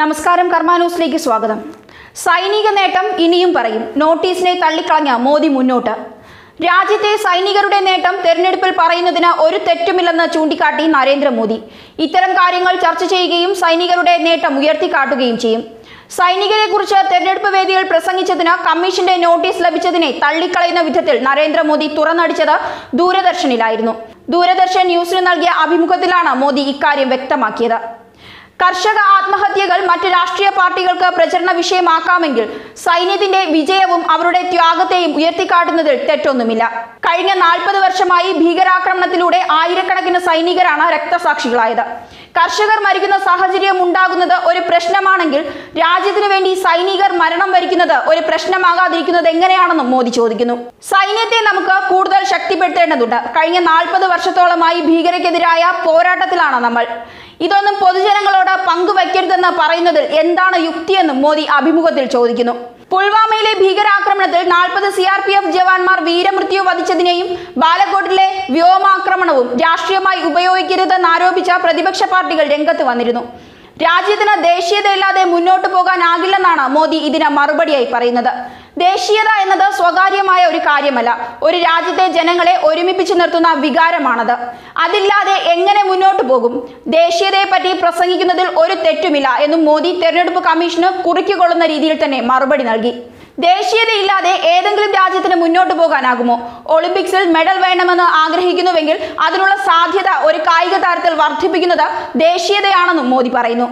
നമസ്കാരം കർമാന്യൂസിലേക്ക് സ്വാഗതം. സൈനിക നേട്ടം ഇനിയും പറയും. നോട്ടീസിനെ തള്ളിക്കളഞ്ഞ മോദി മുന്നോട്ട്. രാജ്യത്തെ സൈനികരുടെ നേട്ടം തെരഞ്ഞെടുപ്പിൽ പറയുന്നതിന് ഒരു തെറ്റുമില്ലെന്ന് ചൂണ്ടിക്കാട്ടി നരേന്ദ്രമോദി. ഇത്തരം കാര്യങ്ങൾ ചർച്ച ചെയ്യുകയും സൈനികരുടെ നേട്ടം ഉയർത്തിക്കാട്ടുകയും ചെയ്യും. സൈനികരെ കുറിച്ച് തെരഞ്ഞെടുപ്പ് വേദിയിൽ പ്രസംഗിച്ചതിന് കമ്മീഷന്റെ നോട്ടീസ് ലഭിച്ചതിനെ തള്ളിക്കളയുന്ന വിധത്തിൽ നരേന്ദ്രമോദി തുറന്നടിച്ചത് ദൂരദർശനിലായിരുന്നു. ദൂരദർശൻ ന്യൂസിന് നൽകിയ അഭിമുഖത്തിലാണ് മോദി ഇക്കാര്യം വ്യക്തമാക്കിയത്. കർഷക ആത്മഹത്യകൾ മറ്റ് രാഷ്ട്രീയ പാർട്ടികൾക്ക് പ്രചരണ വിഷയമാക്കാമെങ്കിൽ സൈന്യത്തിന്റെ വിജയവും അവരുടെ ത്യാഗത്തെയും ഉയർത്തിക്കാട്ടുന്നതിൽ തെറ്റൊന്നുമില്ല. കഴിഞ്ഞ നാൽപ്പത് വർഷമായി ഭീകരാക്രമണത്തിലൂടെ ആയിരക്കണക്കിന് സൈനികരാണ് രക്തസാക്ഷികളായത്. കർഷകർ മരിക്കുന്ന സാഹചര്യം ഉണ്ടാകുന്നത് ഒരു പ്രശ്നമാണെങ്കിൽ രാജ്യത്തിനു വേണ്ടി സൈനികർ മരണം വരിക്കുന്നത് ഒരു പ്രശ്നമാകാതിരിക്കുന്നത് എങ്ങനെയാണെന്നും മോദി ചോദിക്കുന്നു. സൈന്യത്തെ നമുക്ക് കൂടുതൽ ശക്തിപ്പെടുത്തേണ്ടതുണ്ട്. കഴിഞ്ഞ നാൽപ്പത് വർഷത്തോളമായി ഭീകരക്കെതിരായ പോരാട്ടത്തിലാണ് നമ്മൾ. ഇതൊന്നും പൊതുജനങ്ങളോട് പങ്കുവയ്ക്കരുതെന്ന് പറയുന്നതിൽ എന്താണ് യുക്തിയെന്നും മോദി അഭിമുഖത്തിൽ ചോദിക്കുന്നു. പുൽവാമയിലെ ഭീകരാക്രമണത്തിൽ നാൽപ്പത് സി ആർ പി എഫ് ജവാന്മാർ വീരമൃത്യു വധിച്ചതിനെയും ബാലക്കോട്ടിലെ വ്യോമാക്രമണവും രാഷ്ട്രീയമായി ഉപയോഗിക്കരുതെന്ന് ആരോപിച്ച പ്രതിപക്ഷ പാർട്ടികൾ രംഗത്ത് വന്നിരുന്നു. രാജ്യത്തിന് ദേശീയതയില്ലാതെ മുന്നോട്ട് പോകാനാകില്ലെന്നാണ് മോദി ഇതിന് മറുപടിയായി പറയുന്നത്. ദേശീയത എന്നത് സ്വകാര്യമായ ഒരു കാര്യമല്ല. ഒരു രാജ്യത്തെ ജനങ്ങളെ ഒരുമിപ്പിച്ച് നിർത്തുന്ന വികാരമാണത്. അതില്ലാതെ എങ്ങനെ മുന്നോട്ട് പോകും? ദേശീയതയെ പറ്റി പ്രസംഗിക്കുന്നതിൽ ഒരു തെറ്റുമില്ല എന്നും മോദി തെരഞ്ഞെടുപ്പ് കമ്മീഷന് കുറിക്കുകൊള്ളുന്ന രീതിയിൽ തന്നെ മറുപടി നൽകി. ദേശീയതയില്ലാതെ ഏതെങ്കിലും രാജ്യത്തിന് മുന്നോട്ട് പോകാനാകുമോ? ഒളിമ്പിക്സിൽ മെഡൽ വേണമെന്ന് ആഗ്രഹിക്കുന്നുവെങ്കിൽ അതിനുള്ള സാധ്യത ഒരു കായിക താരത്തിൽ വർദ്ധിപ്പിക്കുന്നത് ദേശീയതയാണെന്നും മോദി പറയുന്നു.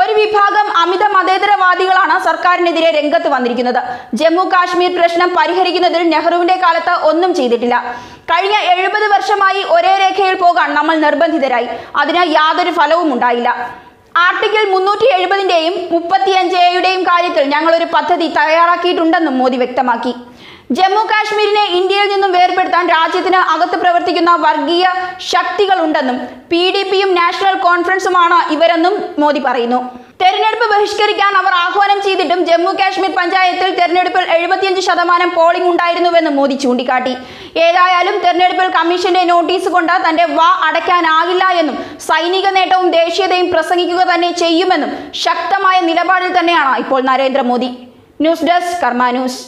ഒരു വിഭാഗം അമിത മതേതരവാദികളാണ് സർക്കാരിനെതിരെ രംഗത്ത് വന്നിരിക്കുന്നത്. ജമ്മു കാശ്മീർ പ്രശ്നം പരിഹരിക്കുന്നതിൽ നെഹ്റുവിന്റെ കാലത്ത് ഒന്നും ചെയ്തിട്ടില്ല. കഴിഞ്ഞ എഴുപത് വർഷമായി ഒരേ രേഖയിൽ പോകാൻ നമ്മൾ നിർബന്ധിതരായി. അതിന് യാതൊരു ഫലവും ഉണ്ടായില്ല. ആർട്ടിക്കിൾ മുന്നൂറ്റി എഴുപതിന്റെയും മുപ്പത്തിയഞ്ച് എയുടെയും കാര്യത്തിൽ ഞങ്ങളൊരു പദ്ധതി തയ്യാറാക്കിയിട്ടുണ്ടെന്നും മോദി വ്യക്തമാക്കി. ജമ്മു കാശ്മീരിനെ ഇന്ത്യയിൽ നിന്നും വേർപെടുത്താൻ രാജ്യത്തിന് അകത്ത് പ്രവർത്തിക്കുന്ന വർഗീയ ശക്തികളുണ്ടെന്നും പി ഡി പിയും നാഷണൽ കോൺഫറൻസുമാണ് ഇവരെന്നും മോദി പറയുന്നു. തെരഞ്ഞെടുപ്പ് ബഹിഷ്കരിക്കാൻ അവർ ആഹ്വാനം ചെയ്തിട്ടും ജമ്മു കാശ്മീർ പഞ്ചായത്തിൽ തെരഞ്ഞെടുപ്പിൽ എഴുപത്തിയഞ്ച് ശതമാനം പോളിംഗ് ഉണ്ടായിരുന്നുവെന്ന് മോദി ചൂണ്ടിക്കാട്ടി. ഏതായാലും തെരഞ്ഞെടുപ്പിൽ കമ്മീഷന്റെ നോട്ടീസ് കൊണ്ട് തന്റെ വാ അടയ്ക്കാനാകില്ല എന്നും സൈനിക നേട്ടവും ദേശീയതയും പ്രസംഗിക്കുക തന്നെ ചെയ്യുമെന്നും ശക്തമായ നിലപാടിൽ തന്നെയാണ് ഇപ്പോൾ Narendra Modi. News desk Karma news.